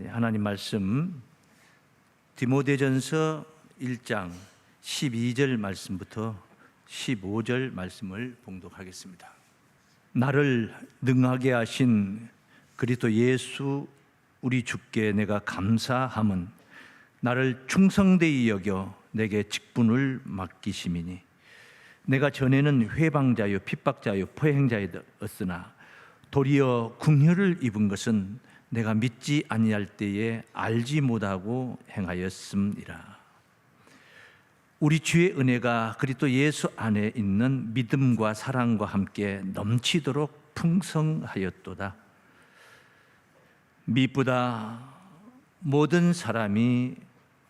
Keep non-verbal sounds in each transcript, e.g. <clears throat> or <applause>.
네, 하나님 말씀 디모데전서 1장 12절 말씀부터 15절 말씀을 봉독하겠습니다. 나를 능하게 하신 그리스도 예수 우리 주께 내가 감사함은 나를 충성되이 여겨 내게 직분을 맡기심이니 내가 전에는 회방자요 핍박자요 포행자였으나 도리어 궁혈을 입은 것은 내가 믿지 아니할 때에 알지 못하고 행하였음이라. 우리 주의 은혜가 그리스도 예수 안에 있는 믿음과 사랑과 함께 넘치도록 풍성하였도다. 미쁘다 모든 사람이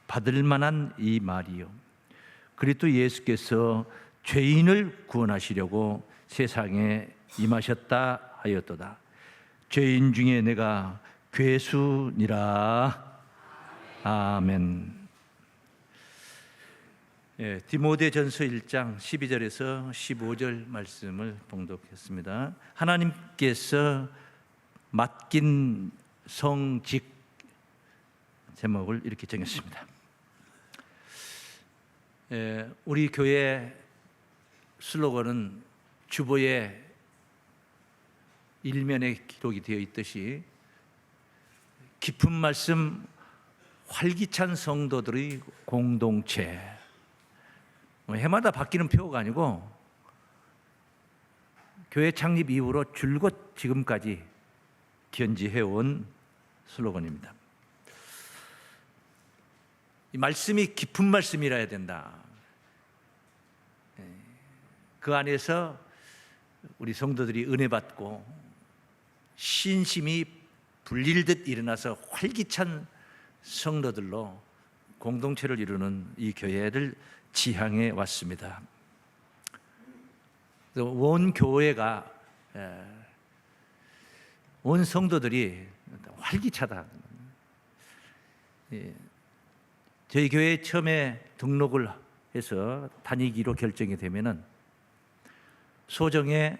받을 만한 이 말이요. 그리스도 예수께서 죄인을 구원하시려고 세상에 임하셨다 하였도다. 죄인 중에 내가 괴수니라. 아멘. 예, 디모데전서 1장 12절에서 15절 말씀을 봉독했습니다. 하나님께서 맡긴 성직 제목을 이렇게 정했습니다. 예, 우리 교회 슬로건은 주보에 일면에 기록이 되어 있듯이 깊은 말씀 활기찬 성도들의 공동체 뭐 해마다 바뀌는 표가 아니고 교회 창립 이후로 줄곧 지금까지 견지해온 슬로건입니다. 이 말씀이 깊은 말씀이라 해야 된다. 예, 그 안에서 우리 성도들이 은혜 받고 신심이 불릴 듯 일어나서 활기찬 성도들로 공동체를 이루는 이 교회를 지향해 왔습니다. 원 교회가 예, 온 성도들이 활기차다. 예, 저희 교회 처음에 등록을 해서 다니기로 결정이 되면은 소정의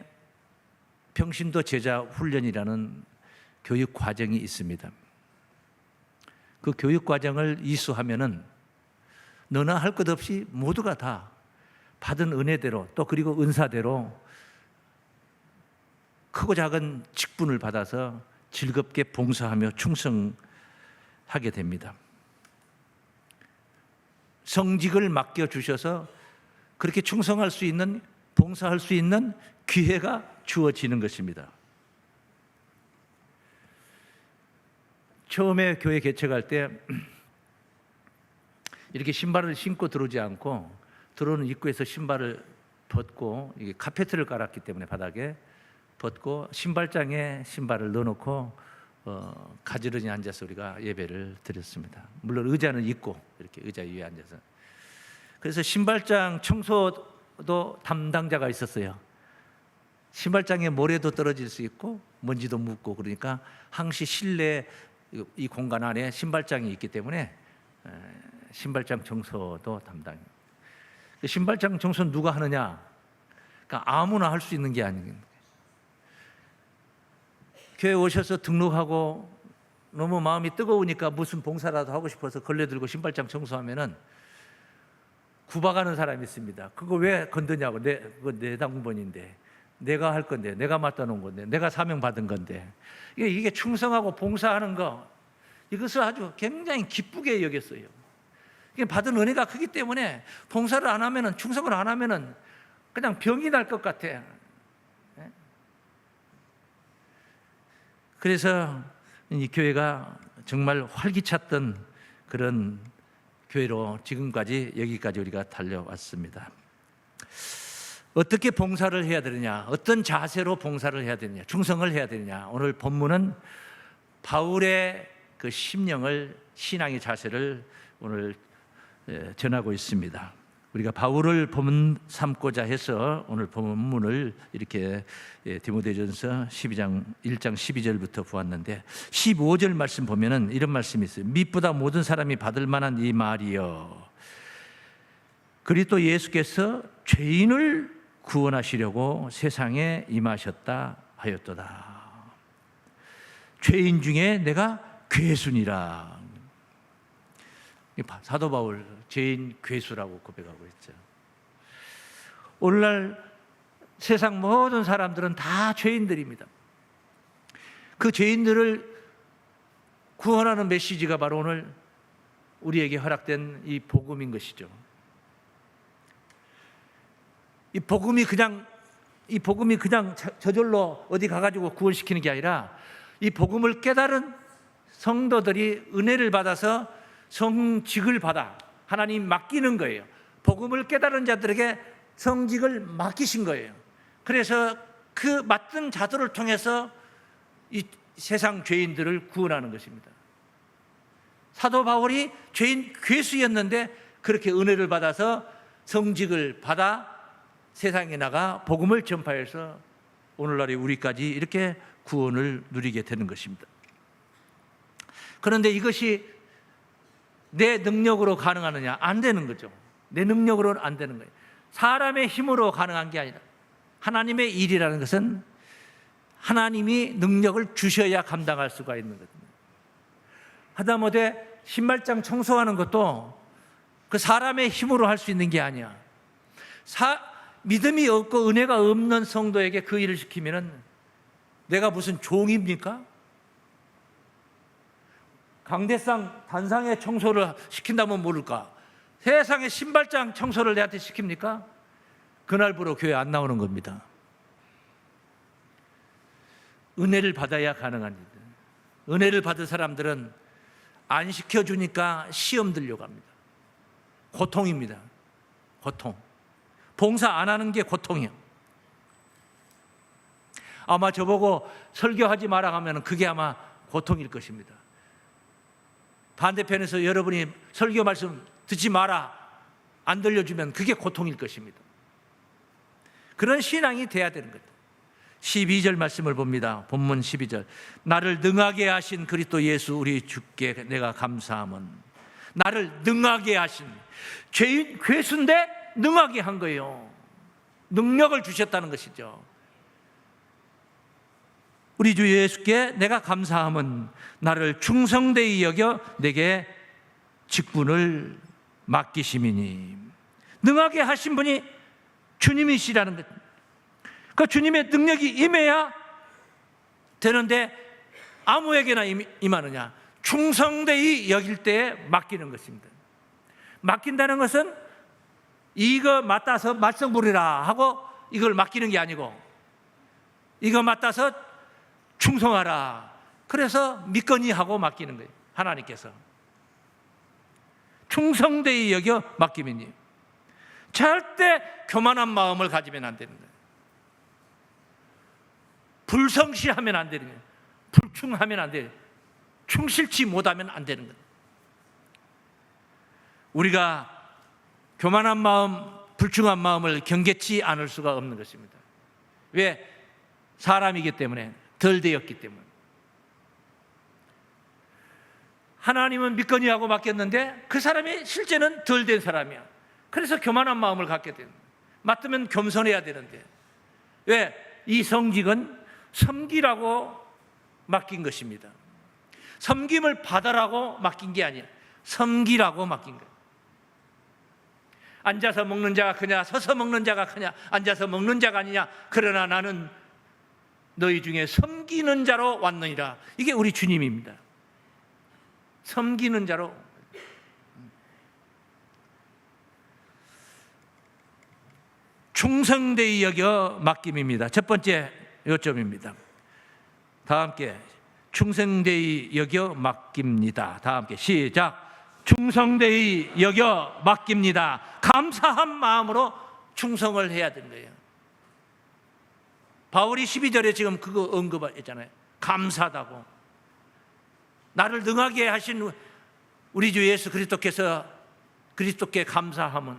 평신도 제자 훈련이라는 교육 과정이 있습니다. 그 교육 과정을 이수하면은 너나 할 것 없이 모두가 다 받은 은혜대로 또 그리고 은사대로 크고 작은 직분을 받아서 즐겁게 봉사하며 충성하게 됩니다. 성직을 맡겨 주셔서 그렇게 충성할 수 있는 봉사할 수 있는 기회가 주어지는 것입니다. 처음에 교회 개척할 때 <clears throat> 이렇게 신발을 신고 들어오지 않고 들어오는 입구에서 신발을 벗고 이게 카페트를 깔았기 때문에 바닥에 벗고 신발장에 신발을 넣어놓고 어, 가지런히 앉아서 우리가 예배를 드렸습니다. 물론 의자는 있고 이렇게 의자 위에 앉아서 그래서 신발장 청소도 담당자가 있었어요. 신발장에 모래도 떨어질 수 있고 먼지도 묻고 그러니까 항시 실내 이 공간 안에 신발장이 있기 때문에 신발장 청소도 담당. 그 신발장 청소는 누가 하느냐? 그러니까 아무나 할 수 있는 게 아닙니다. 교회 오셔서 등록하고 너무 마음이 뜨거우니까 무슨 봉사라도 하고 싶어서 걸레들고 신발장 청소하면은 구박하는 사람이 있습니다. 그거 왜 건드냐고 내 그거 내 당번인데 내가 할 건데 내가 맡아 놓은 건데 내가 사명 받은 건데 이게, 충성하고 봉사하는 거 이것을 아주 굉장히 기쁘게 여겼어요. 받은 은혜가 크기 때문에 봉사를 안 하면은 충성을 안 하면은 그냥 병이 날 것 같아. 예? 그래서 이 교회가 정말 활기찼던 그런 교회로 지금까지 여기까지 우리가 달려왔습니다. 어떻게 봉사를 해야 되느냐? 어떤 자세로 봉사를 해야 되느냐? 충성을 해야 되느냐? 오늘 본문은 바울의 그 심령을 신앙의 자세를 오늘 예, 전하고 있습니다. 우리가 바울을 본문 삼고자 해서 오늘 본문을 이렇게 예, 디모데전서 12장 1장 12절부터 보았는데 15절 말씀 보면은 이런 말씀이 있어요. 미쁘다 모든 사람이 받을 만한 이 말이요. 그리스도 예수께서 죄인을 구원하시려고 세상에 임하셨다 하였도다. 죄인 중에 내가 괴순이라. 사도 바울 죄인 괴수라고 고백하고 있죠. 오늘날 세상 모든 사람들은 다 죄인들입니다. 그 죄인들을 구원하는 메시지가 바로 오늘 우리에게 허락된 이 복음인 것이죠. 이 복음이 그냥 이 복음이 그냥 저- 저절로 어디 가가지고 구원시키는 게 아니라 이 복음을 깨달은 성도들이 은혜를 받아서 성직을 받아 하나님 맡기는 거예요. 복음을 깨달은 자들에게 성직을 맡기신 거예요. 그래서 그 맡은 자들을 통해서 이 세상 죄인들을 구원하는 것입니다. 사도 바울이 죄인 괴수였는데 그렇게 은혜를 받아서 성직을 받아 세상에 나가 복음을 전파해서 오늘날의 우리까지 이렇게 구원을 누리게 되는 것입니다. 그런데 이것이 내 능력으로 가능하느냐? 안 되는 거죠. 내 능력으로는 안 되는 거예요. 사람의 힘으로 가능한 게 아니라 하나님의 일이라는 것은 하나님이 능력을 주셔야 감당할 수가 있는 거거든요. 하다못해 신발장 청소하는 것도 그 사람의 힘으로 할 수 있는 게 아니야. 사, 믿음이 없고 은혜가 없는 성도에게 그 일을 시키면은 내가 무슨 종입니까? 강대상 단상의 청소를 시킨다면 모를까? 세상의 신발장 청소를 내한테 시킵니까? 그날부로 교회 안 나오는 겁니다. 은혜를 받아야 일. 은혜를 받은 사람들은 안 시켜주니까 시험 들려고 합니다. 고통입니다. 고통. 봉사 안 하는 게 고통이에요. 아마 저보고 설교하지 마라 하면 그게 아마 고통일 것입니다. 반대편에서 여러분이 설교 말씀 듣지 마라 안 들려주면 그게 고통일 것입니다. 그런 신앙이 돼야 되는 거죠. 12절 말씀을 봅니다. 본문 12절. 나를 능하게 하신 그리스도 예수 우리 주께 내가 감사함은 나를 능하게 하신 죄인 괴수인데 능하게 한 거예요. 능력을 주셨다는 것이죠. 우리 주 예수께 내가 감사함은 나를 충성되이 여겨 내게 직분을 맡기심이니 능하게 하신 분이 주님이시라는 것. 그 주님의 능력이 임해야 되는데 아무에게나 임- 임하느냐? 충성되이 여길 때에 맡기는 것입니다. 맡긴다는 것은 이거 맡아서 말썽 부리라 하고 이걸 맡기는 게 아니고 이거 맡아서 충성하라. 그래서 믿거니 하고 맡기는 거예요. 하나님께서. 충성되이 여겨 맡기면요. 절대 교만한 마음을 가지면 안 되는 거예요. 불성실하면 안 되는 거예요. 불충하면 안 돼요. 충실치 못하면 안 되는 거예요. 우리가 교만한 마음, 불충한 마음을 경계치 않을 수가 없는 것입니다. 왜? 사람이기 때문에 덜 되었기 때문에. 하나님은 믿거니 하고 맡겼는데 그 사람이 실제는 덜 된 사람이야. 그래서 교만한 마음을 갖게 거예요. 맡으면 겸손해야 되는데. 왜? 이 성직은 섬기라고 맡긴 것입니다. 섬김을 받아라고 맡긴 게 아니야. 섬기라고 맡긴 거예요. 앉아서 먹는 자가 크냐, 서서 먹는 자가 크냐, 앉아서 먹는 자가 아니냐. 그러나 나는 너희 중에 섬기는 자로 왔느니라. 이게 우리 주님입니다. 섬기는 자로. 충성되이 여겨 맡김입니다. 첫 번째 요점입니다. 다 함께 충성되이 여겨 맡깁니다. 다 함께 시작. 충성되이 여겨 맡깁니다. 감사한 마음으로 충성을 해야 거예요. 바울이 12절에 지금 그거 언급했잖아요. 감사하다고. 나를 능하게 하신 우리 주 예수 그리스도께서 그리스도께 감사함은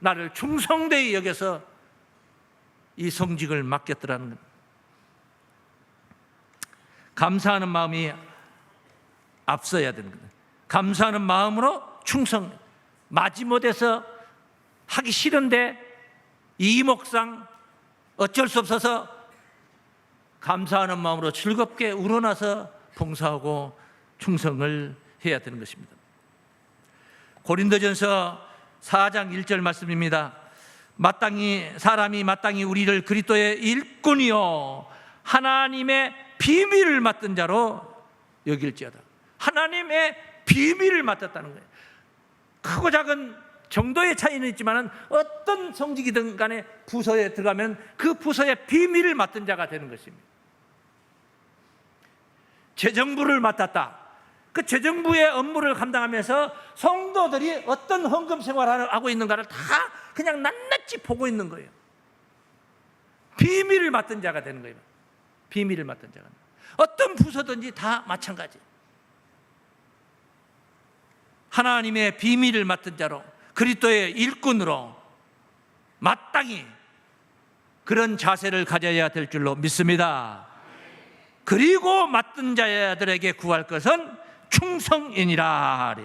나를 충성되이 여겨서 이 성직을 맡겼더라는 겁니다. 감사하는 마음이 앞서야 되는 거예요. 감사하는 마음으로 충성. 마지못해서 하기 싫은데 이목상 어쩔 수 없어서 감사하는 마음으로 즐겁게 우러나서 봉사하고 충성을 해야 되는 것입니다. 고린도전서 4장 1절 말씀입니다. 마땅히 사람이 마땅히 우리를 그리스도의 일꾼이요 하나님의 비밀을 맡은 자로 여길지어다. 하나님의 비밀을 맡았다는 거예요. 크고 작은 정도의 차이는 있지만 어떤 성직이든 간에 부서에 들어가면 그 부서의 비밀을 맡은 자가 되는 것입니다. 재정부를 맡았다. 그 재정부의 업무를 감당하면서 성도들이 어떤 헌금 생활을 하고 있는가를 다 그냥 낱낱이 보고 있는 거예요. 비밀을 맡은 자가 되는 거예요. 비밀을 맡은 자가. 어떤 부서든지 다 마찬가지. 하나님의 비밀을 맡은 자로 그리스도의 일꾼으로 마땅히 그런 자세를 가져야 될 줄로 믿습니다. 그리고 맡은 자들에게 구할 것은 충성이니라.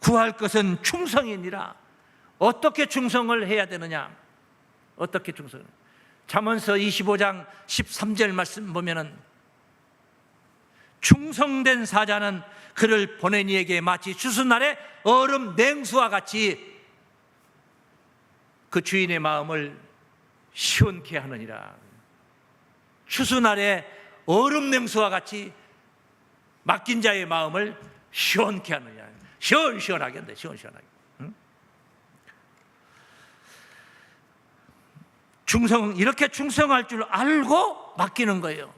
구할 것은 충성이니라. 어떻게 충성을 해야 되느냐? 어떻게 충성을? 잠언서 25장 13절 말씀 보면은 충성된 사자는 그를 보낸 이에게 마치 추수날의 얼음 냉수와 같이 그 주인의 마음을 시원케 하느니라. 추수날의 얼음 냉수와 같이 맡긴 자의 마음을 시원케 하느냐. 시원시원하게 한다. 시원시원하게. 응? 충성 이렇게 충성할 줄 알고 맡기는 거예요.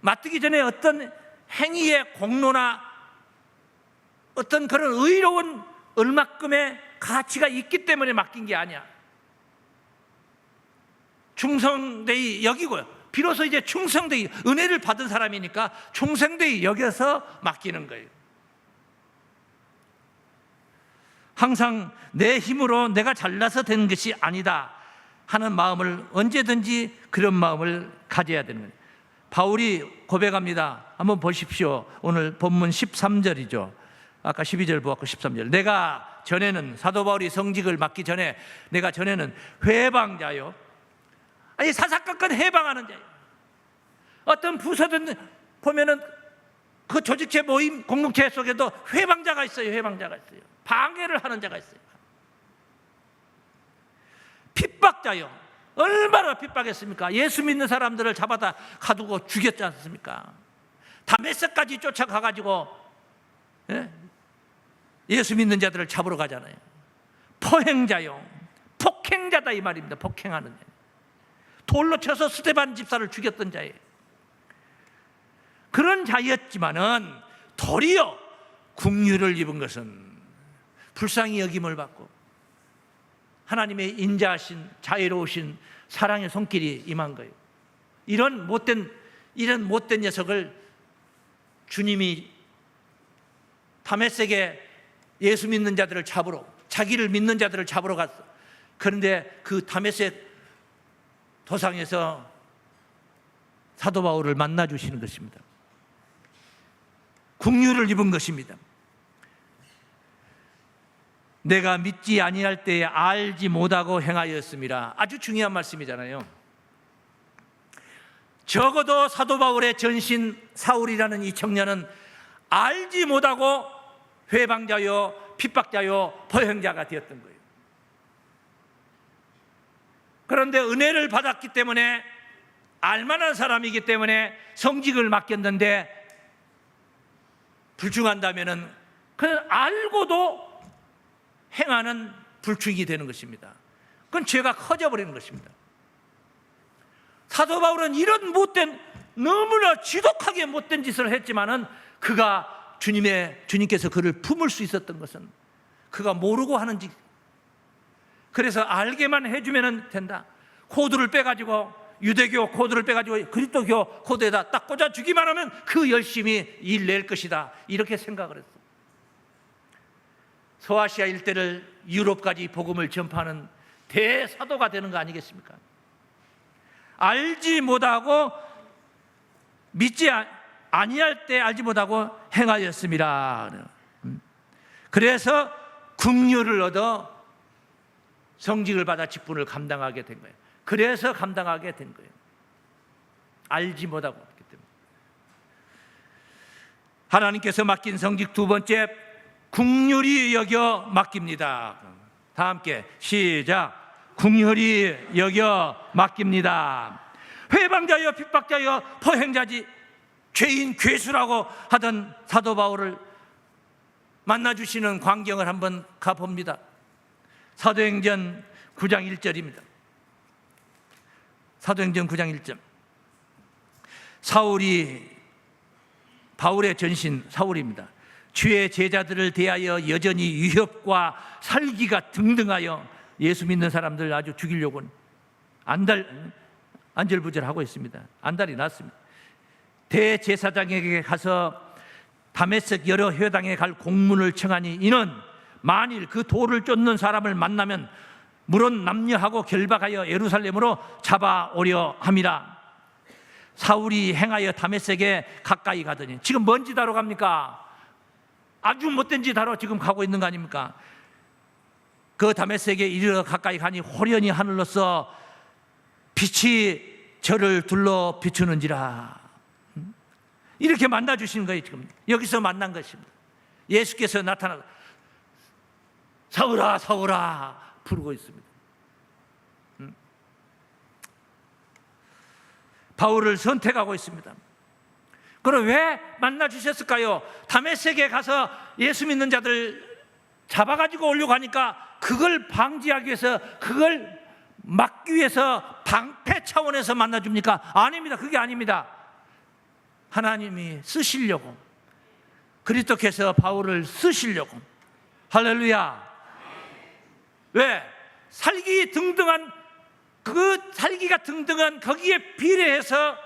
맡기기 전에 어떤 행위의 공로나 어떤 그런 의로운 얼마큼의 가치가 있기 때문에 맡긴 게 아니야. 충성되이 여기고요. 비로소 이제 충성되이 은혜를 받은 사람이니까 충성되이 여겨서 맡기는 거예요. 항상 내 힘으로 내가 잘나서 된 것이 아니다 하는 마음을 언제든지 그런 마음을 가져야 되는 거예요. 바울이 고백합니다. 한번 보십시오. 오늘 본문 13절이죠. 아까 12절 보았고 13절. 내가 전에는 사도 바울이 성직을 맡기 전에 내가 전에는 회방자요. 아니 사사건건 해방하는 자예요. 어떤 부서든 보면은 그 조직체 모임 공동체 속에도 회방자가 있어요. 회방자가 있어요. 방해를 하는 자가 있어요. 핍박자요. 얼마나 핍박했습니까? 예수 믿는 사람들을 잡아다 가두고 죽였지 않습니까? 다메섹까지 쫓아가가지고 예? 예수 믿는 자들을 잡으러 가잖아요. 포행자요, 폭행자다 이 말입니다. 폭행하는 자. 돌로 쳐서 스테반 집사를 죽였던 자예요. 그런 자였지만은 도리어 국류를 입은 것은 불쌍히 여김을 받고 하나님의 인자하신 자애로우신 사랑의 손길이 임한 거예요. 이런 못된 이런 못된 녀석을 주님이 다메섹에 예수 믿는 자들을 잡으러 자기를 믿는 자들을 잡으러 갔어. 그런데 그 다메섹 도상에서 사도 바울을 만나 주시는 것입니다. 국류를 입은 것입니다. 내가 믿지 아니할 때에 알지 못하고 행하였습니다. 아주 중요한 말씀이잖아요. 적어도 사도 바울의 전신 사울이라는 이 청년은 알지 못하고 회방자요, 핍박자요, 포행자가 되었던 거예요. 그런데 은혜를 받았기 때문에 알만한 사람이기 때문에 성직을 맡겼는데 불중한다면은 그냥 알고도 행하는 불충이 되는 것입니다. 그건 죄가 커져버리는 것입니다. 사도 바울은 이런 못된 너무나 지독하게 못된 짓을 했지만은 그가 주님의 주님께서 그를 품을 수 있었던 것은 그가 모르고 하는 짓. 그래서 알게만 해주면 된다. 코드를 빼가지고 유대교 코드를 빼가지고 그리스도교 코드에다 딱 꽂아주기만 하면 그 열심히 일 낼 것이다. 이렇게 생각을 했어. 소아시아 일대를 유럽까지 복음을 전파하는 대사도가 되는 거 아니겠습니까? 알지 못하고 믿지 아, 아니할 때 알지 못하고 행하였습니다. 음. 그래서 국류를 얻어 성직을 받아 직분을 감당하게 된 거예요. 그래서 감당하게 된 거예요. 알지 못하고 했기 때문에. 하나님께서 맡긴 성직 두 번째 국률이 여겨 맡깁니다. 다 함께 시작. 국률이 여겨 맡깁니다. 회방자여 핍박자여 포행자지 죄인 괴수라고 하던 사도 바울을 만나 주시는 광경을 한번 가봅니다. 사도행전 9장 1절입니다. 사도행전 9장 1절. 사울이 바울의 전신 사울입니다. 주의 제자들을 대하여 여전히 위협과 살기가 등등하여 예수 믿는 사람들 아주 죽이려고 안달 안절부절하고 있습니다. 안달이 났습니다. 대제사장에게 가서 다메섹 여러 회당에 갈 공문을 청하니 이는 만일 그 돌을 쫓는 사람을 만나면 물론 남녀하고 결박하여 예루살렘으로 잡아오려 함이라. 사울이 행하여 다메섹에 가까이 가더니 지금 뭔짓 하러 갑니까? 아주 못된 짓 하러 지금 가고 있는 거 아닙니까? 그 다메섹에 이르러 가까이 가니 호련히 하늘로서 빛이 저를 둘러 비추는지라. 음? 이렇게 만나 주시는 거예요, 지금. 여기서 만난 것입니다. 예수께서 나타나 사울아, 사울아 부르고 있습니다. 음? 바울을 선택하고 있습니다. 그럼 왜 만나 주셨을까요? 다메섹에 가서 예수 믿는 자들 잡아가지고 오려고 하니까 그걸 방지하기 위해서 그걸 막기 위해서 방패 차원에서 만나 줍니까? 아닙니다. 그게 아닙니다. 하나님이 쓰시려고 그리스도께서 바울을 쓰시려고 할렐루야. 왜? 살기 등등한 그 살기가 등등한 거기에 비례해서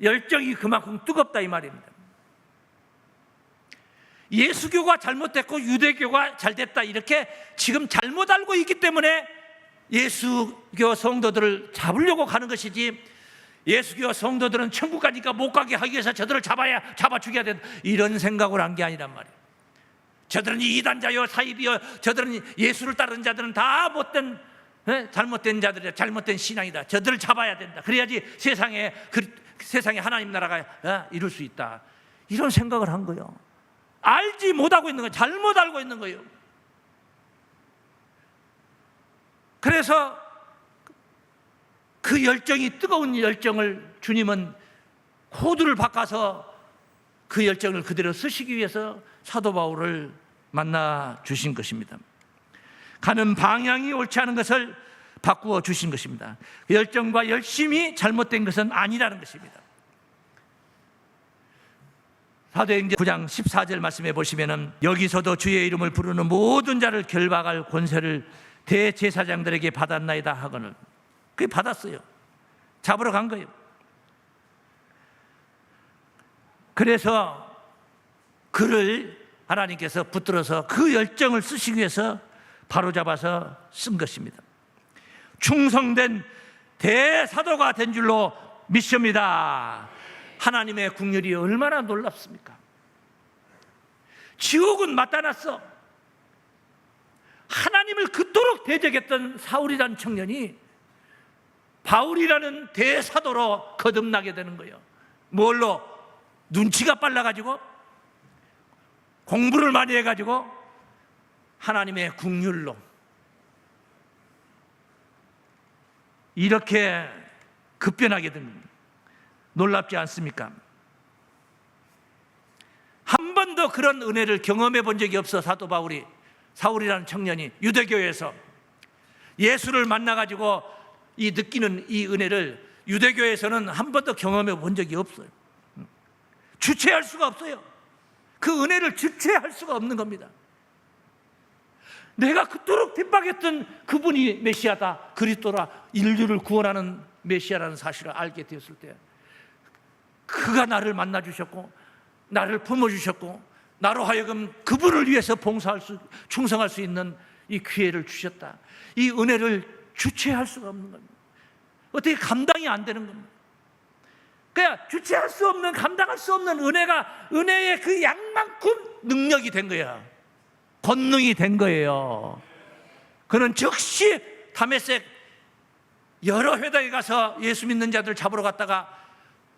열정이 그만큼 뜨겁다 이 말입니다. 예수교가 잘못됐고 유대교가 잘됐다 이렇게 지금 잘못 알고 있기 때문에 예수교 성도들을 잡으려고 가는 것이지 예수교 성도들은 천국 가니까 못 가게 하기 위해서 저들을 잡아야 잡아 죽여야 된다 이런 생각을 한 게 아니란 말이에요. 저들은 이단자요 사입이요 저들은 예수를 따르는 자들은 다 못된 예? 잘못된 자들이다 잘못된 신앙이다 저들을 잡아야 된다 그래야지 세상에 그, 세상에 하나님 나라가 어, 이룰 수 있다. 이런 생각을 한 거예요. 알지 못하고 있는 거예요. 잘못 알고 있는 거예요. 그래서 그 열정이 뜨거운 열정을 주님은 코드를 바꿔서 그 열정을 그대로 쓰시기 위해서 사도 바울을 만나 주신 것입니다. 가는 방향이 옳지 않은 것을 바꾸어 주신 것입니다. 열정과 열심이 잘못된 것은 아니라는 것입니다. 사도행전 9장 14절 말씀해 보시면은 여기서도 주의 이름을 부르는 모든 자를 결박할 권세를 대제사장들에게 받았나이다 하거늘 그게 받았어요. 잡으러 간 거예요. 그래서 그를 하나님께서 붙들어서 그 열정을 쓰시기 위해서 바로 잡아서 쓴 것입니다. 충성된 대사도가 된 줄로 믿습니다. 하나님의 국률이 얼마나 놀랍습니까? 지옥은 맞다놨어. 하나님을 그토록 대적했던 사울이라는 청년이 바울이라는 대사도로 거듭나게 되는 거예요. 뭘로? 눈치가 빨라가지고 공부를 많이 해가지고 하나님의 국률로 이렇게 급변하게 된. 놀랍지 않습니까? 한 번도 그런 은혜를 경험해 본 적이 없어 사도 바울이 사울이라는 청년이 유대교에서 예수를 만나 가지고 이 느끼는 이 은혜를 유대교에서는 한 번도 경험해 본 적이 없어요. 주체할 수가 없어요. 그 은혜를 주체할 수가 없는 겁니다. 내가 그토록 핍박했던 그분이 메시아다, 그리스도라 인류를 구원하는 메시아라는 사실을 알게 되었을 때, 그가 나를 만나 주셨고, 나를 품어 주셨고, 나로 하여금 그분을 위해서 봉사할 수, 충성할 수 있는 이 기회를 주셨다. 이 은혜를 주체할 수가 없는 겁니다. 어떻게 감당이 안 되는 겁니다. 그냥 주체할 수 없는 감당할 수 없는 은혜가 은혜의 그 양만큼 능력이 된 거야. 권능이 된 거예요. 그는 즉시 다메섹 여러 회당에 가서 예수 믿는 자들 잡으러 갔다가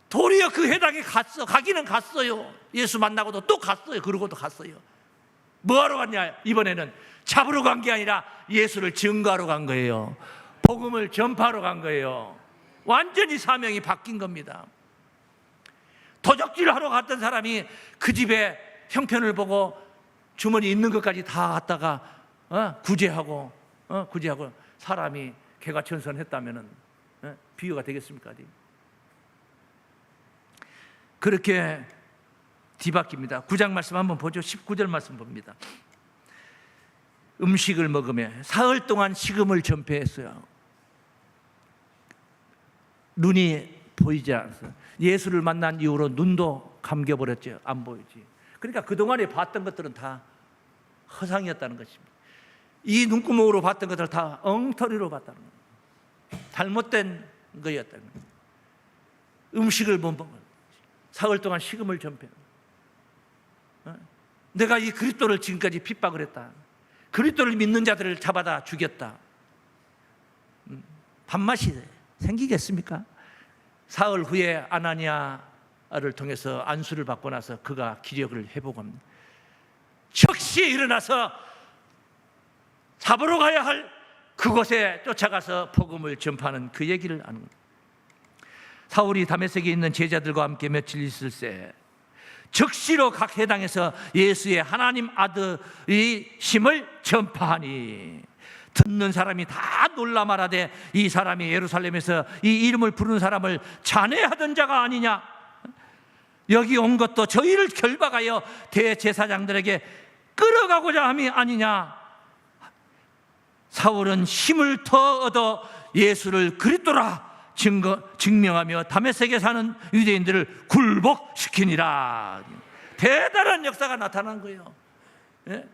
도리어 그 회당에 갔어. 가기는 갔어요. 예수 만나고도 또 갔어요. 그러고도 갔어요. 뭐하러 갔냐? 이번에는 잡으러 간 게 아니라 예수를 증거하러 간 거예요. 복음을 전파하러 간 거예요. 완전히 사명이 바뀐 겁니다. 도적질 하러 갔던 사람이 그 집에 형편을 보고 주머니 있는 것까지 다 갖다가 어? 구제하고 어? 구제하고 사람이 개가 천선했다면은 어? 비유가 되겠습니까? 그렇게 뒤바뀝니다. 9장 말씀 한번 보죠. 19절 말씀 봅니다. 음식을 먹으며 사흘 동안 식음을 전폐했어요. 눈이 보이지 않아서 예수를 만난 이후로 눈도 감겨버렸죠. 안 보이지. 그러니까 그동안에 봤던 것들은 다 허상이었다는 것입니다. 이 눈구멍으로 봤던 것들 다 엉터리로 봤다는 거예요. 잘못된 거였다는 거예요. 음식을 못 먹은 사흘 동안 식음을 전폐. 어? 내가 이 그리스도를 지금까지 핍박을 했다. 그리스도를 믿는 자들을 잡아다 죽였다. 음, 밥맛이 생기겠습니까? 사흘 후에 아나니아 를 통해서 안수를 받고 나서 그가 기력을 회복합니다. 즉시 일어나서 잡으러 가야 할 그곳에 쫓아가서 복음을 전파하는 그 얘기를 하는. 사울이 다메섹에 있는 제자들과 함께 며칠 있을새 즉시로 각 해당에서 예수의 하나님 아들의 심을 전파하니 듣는 사람이 다 놀라 말하되 이 사람이 예루살렘에서 이 이름을 부르는 사람을 잔해하던 자가 아니냐 여기 온 것도 저희를 결박하여 대제사장들에게 끌어가고자 함이 아니냐 사울은 힘을 더 얻어 예수를 그리스도라 증거, 증명하며 다메섹에 사는 유대인들을 굴복시키니라 대단한 역사가 나타난 거예요 예?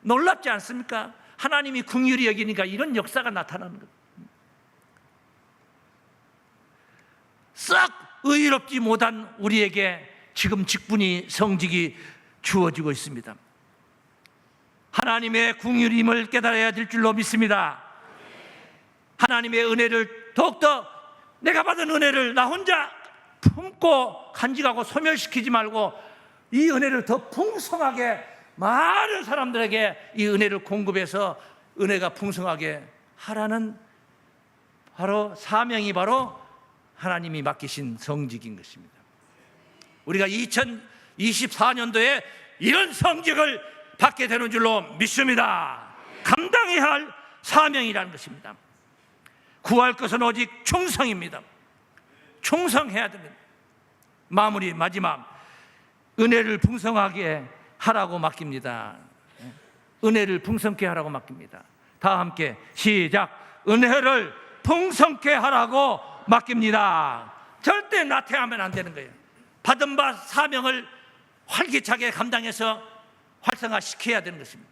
놀랍지 않습니까? 하나님이 궁휼히 여기니까 이런 역사가 나타나는 거예요 썩 의롭지 못한 우리에게 지금 직분이 성직이 주어지고 있습니다 하나님의 궁휼임을 깨달아야 될 줄로 믿습니다 하나님의 은혜를 더욱더 내가 받은 은혜를 나 혼자 품고 간직하고 소멸시키지 말고 이 은혜를 더 풍성하게 많은 사람들에게 이 은혜를 공급해서 은혜가 풍성하게 하라는 바로 사명이 바로 하나님이 맡기신 성직인 것입니다. 우리가 2024년도에 이런 성직을 받게 되는 줄로 믿습니다. 감당해야 할 사명이라는 것입니다. 구할 것은 오직 충성입니다. 충성해야 됩니다. 마무리 마지막 은혜를 풍성하게 하라고 맡깁니다. 은혜를 풍성케 하라고 맡깁니다. 다 함께 시작. 은혜를 풍성케 하라고 맡깁니다. 절대 나태하면 안 되는 거예요. 받은 바 사명을 활기차게 감당해서 활성화시켜야 되는 것입니다.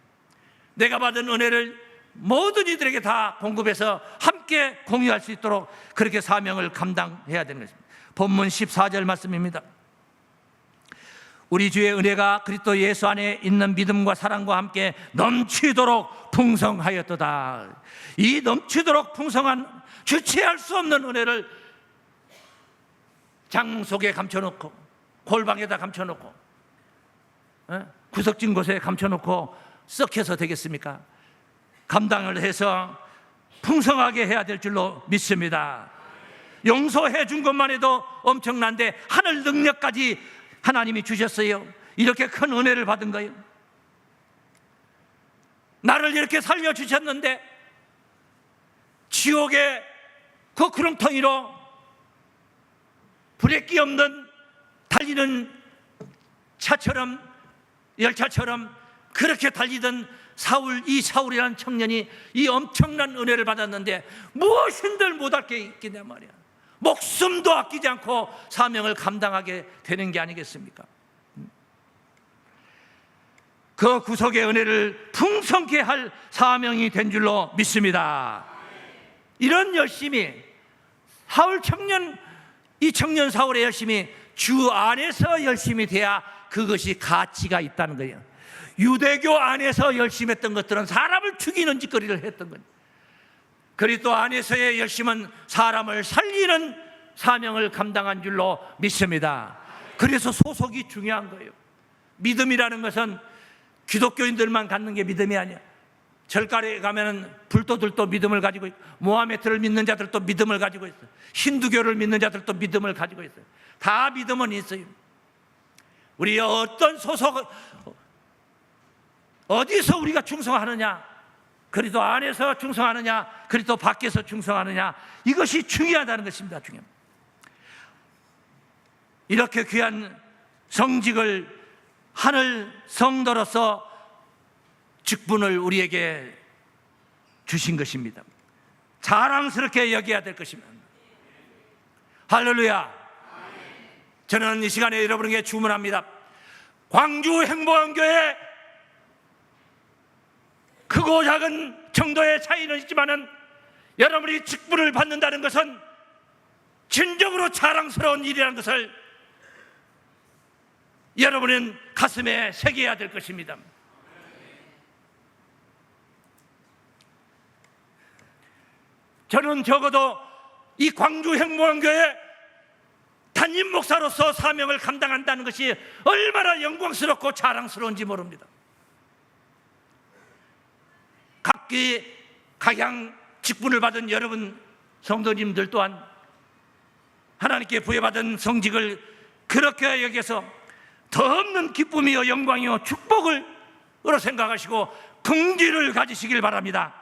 내가 받은 은혜를 모든 이들에게 다 공급해서 함께 공유할 수 있도록 그렇게 사명을 감당해야 되는 것입니다. 본문 14절 말씀입니다. 우리 주의 은혜가 그리스도 예수 안에 있는 믿음과 사랑과 함께 넘치도록 풍성하였도다. 이 넘치도록 풍성한 주체할 수 없는 은혜를 장 속에 감춰놓고 골방에다 감춰놓고 어? 구석진 곳에 감춰놓고 썩혀서 되겠습니까? 감당을 해서 풍성하게 해야 될 줄로 믿습니다. 용서해 준 것만 해도 엄청난데 하늘 능력까지 하나님이 주셨어요. 이렇게 큰 은혜를 받은 거예요. 나를 이렇게 살려 주셨는데 지옥의 그 구렁텅이로 브레이크 없는 달리는 차처럼 열차처럼 그렇게 달리던 사울 이 사울이라는 청년이 이 엄청난 은혜를 받았는데 무엇인들 못할 게 있겠냐 말이야. 목숨도 아끼지 않고 사명을 감당하게 되는 게 아니겠습니까? 그 구속의 은혜를 풍성케 할 사명이 된 줄로 믿습니다. 이런 열심이 사울 청년 이 청년 사울의 열심이 주 안에서 열심히 돼야 그것이 가치가 있다는 거예요. 유대교 안에서 열심히 했던 것들은 사람을 죽이는 짓거리를 했던 거예요. 그리스도 안에서의 열심은 사람을 살리는 사명을 감당한 줄로 믿습니다. 그래서 소속이 중요한 거예요. 믿음이라는 것은 기독교인들만 갖는 게 믿음이 아니야. 절가에 가면은 불도들도 믿음을 가지고 있고 모하메트를 믿는 자들도 믿음을 가지고 있어요. 힌두교를 믿는 자들도 믿음을 가지고 있어요. 다 믿음은 있어요. 우리 어떤 소속 어디서 우리가 충성하느냐? 그리도 안에서 충성하느냐? 그리도 밖에서 충성하느냐? 이것이 중요하다는 것입니다. 중요합니다. 이렇게 귀한 성직을 하늘 성도로서 직분을 우리에게 주신 것입니다. 자랑스럽게 여겨야 될 것입니다. 할렐루야. 저는 이 시간에 여러분에게 주문합니다. 광주 행보원교회 크고 작은 정도의 차이는 있지만은 여러분이 직분을 받는다는 것은 진정으로 자랑스러운 일이라는 것을 여러분은 가슴에 새겨야 될 것입니다. 저는 적어도 이 광주 행보원교회 담임 목사로서 사명을 감당한다는 것이 얼마나 영광스럽고 자랑스러운지 모릅니다. 각기 각양 직분을 받은 여러분 성도님들 또한 하나님께 부여받은 성직을 그렇게 여기서 더 없는 기쁨이요 영광이요 축복을 으로 생각하시고 긍지를 가지시길 바랍니다.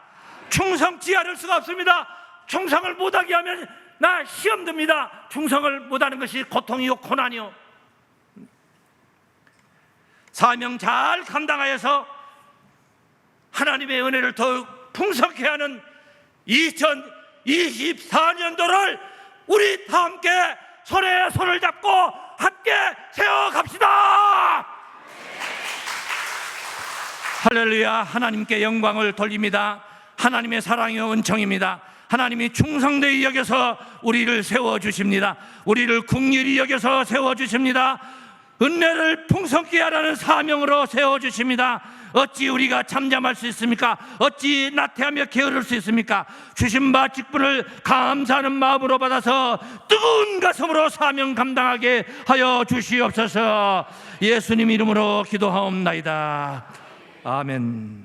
충성치 않을 수가 없습니다. 충성을 못하게 하면 나 시험 듭니다. 충성을 못하는 것이 고통이요 고난이요. 사명 잘 감당하여서 하나님의 은혜를 더욱 풍성케 하는 2024년도를 우리 다 함께 손에 손을 잡고 함께 세워갑시다. 할렐루야 하나님께 영광을 돌립니다. 하나님의 사랑이요 은총입니다. 하나님이 충성되이 여겨서 우리를 세워 주십니다. 우리를 국률이 여겨서 세워 주십니다. 은혜를 풍성케 하라는 사명으로 세워 주십니다. 어찌 우리가 잠잠할 수 있습니까? 어찌 나태하며 게으를 수 있습니까? 주신 바 직분을 감사하는 마음으로 받아서 뜨거운 가슴으로 사명 감당하게 하여 주시옵소서. 예수님 이름으로 기도하옵나이다. 아멘.